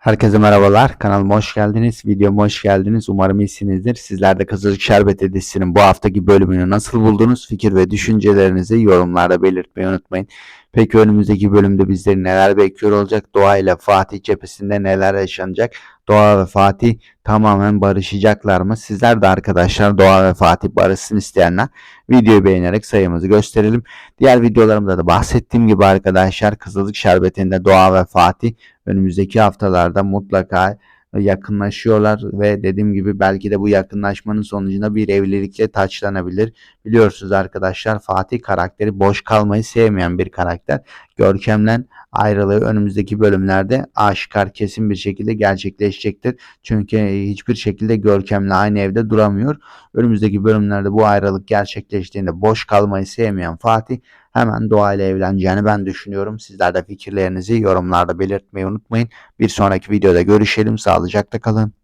Herkese merhabalar. Kanalıma hoş geldiniz. Videoma hoş geldiniz. Umarım iyisinizdir. Sizler de Kızılcık Şerbeti dizisinin bu haftaki bölümünü nasıl buldunuz? Fikir ve düşüncelerinizi yorumlarda belirtmeyi unutmayın. Peki önümüzdeki bölümde bizleri neler bekliyor olacak? Doğa ile Fatih cephesinde neler yaşanacak? Doğa ve Fatih tamamen barışacaklar mı? Sizler de arkadaşlar Doğa ve Fatih barışsın isteyenler videoyu beğenerek sayımızı gösterelim. Diğer videolarımda da bahsettiğim gibi arkadaşlar Kızılcık Şerbeti'nde Doğa ve Fatih önümüzdeki haftalarda mutlaka yakınlaşıyorlar ve dediğim gibi belki de bu yakınlaşmanın sonucunda bir evlilikle taçlanabilir. Biliyorsunuz arkadaşlar Fatih karakteri boş kalmayı sevmeyen bir karakter. Görkem'le ayrılığı önümüzdeki bölümlerde aşikar kesin bir şekilde gerçekleşecektir. Çünkü hiçbir şekilde Görkem'le aynı evde duramıyor. Önümüzdeki bölümlerde bu ayrılık gerçekleştiğinde boş kalmayı sevmeyen Fatih hemen Doğa ile evleneceğini ben düşünüyorum. Sizler de fikirlerinizi yorumlarda belirtmeyi unutmayın. Bir sonraki videoda görüşelim. Sağlıcakla kalın.